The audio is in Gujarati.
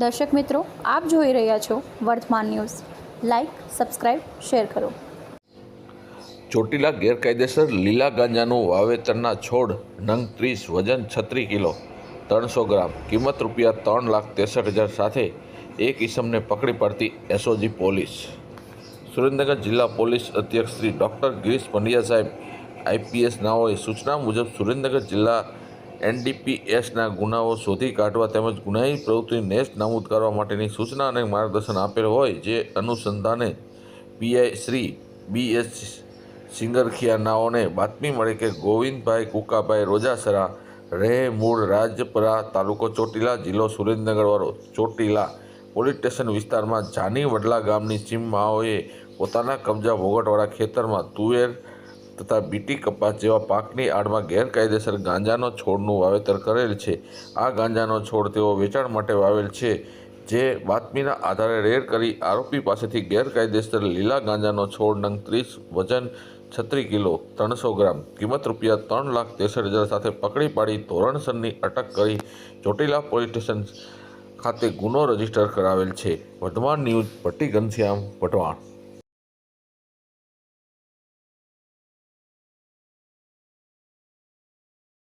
દર્શક મિત્રો, આપ જોઈ રહ્યા છો વર્તમાન ન્યૂઝ. લાઇક સબસ્ક્રાઇબ શેર કરો. ચોટીલા ગેરકાયદેસર લીલા ગાંજાનું વાવેતરના છોડ નંગ ત્રીસ, વજન છત્રીસ કિલો, ત્રણસો ગ્રામ, કિંમત રૂપિયા ત્રણ લાખ ત્રેસઠ હજાર સાથે એક ઇસમને પકડી પાડતી એસઓજી પોલીસ. સુરેન્દ્રનગર જિલ્લા પોલીસ અધ્યક્ષ શ્રી ડૉક્ટર ગિરીશ પંડ્યા સાહેબ આઈપીએસ નાઓએ સૂચના મુજબ સુરેન્દ્રનગર જિલ્લા એનડીપીએસના ગુનાઓ શોધી કાઢવા તેમજ ગુનાહી પ્રવૃત્તિ નેસ્ત નાબૂદ કરવા માટેની સૂચના અને માર્ગદર્શન આપેલ હોય જે અનુસંધાને PI Shri B S Singarkhiya નાઓને બાતમી મળી કે ગોવિંદભાઈ કુકાભાઈ રોજાસરા રહે મૂળ રાજપરા તાલુકો ચોટીલા, જિલ્લો સુરેન્દ્રનગરવાળો ચોટીલા પોલીસ સ્ટેશન વિસ્તારમાં જાની વડલા ગામની સીમમાઓએ પોતાના કબજા ભોગટવાળા ખેતરમાં તુવેર તથા બીટી કપાસ જેવા પાકની આડમાં ગેરકાયદેસર ગાંજાનો છોડનું વાવેતર કરેલ છે. આ ગાંજાનો છોડ તેઓ વેચાણ માટે વાવેલ છે. જે બાતમીના આધારે રેડ કરી આરોપી પાસેથી ગેરકાયદેસર લીલા ગાંજાનો છોડ નંગ ત્રીસ વજન છત્રી કિલો ત્રણસો ગ્રામ કિંમત રૂપિયા ત્રણ લાખ ત્રેસઠ હજાર સાથે પકડી પાડી ધોરણસરની અટક કરી ચોટીલા પોલીસ સ્ટેશન ખાતે ગુનો રજિસ્ટર કરાવેલ છે. વર્ધમાન ન્યૂઝ ભટ્ટી ઘનશ્યામ વટવાણ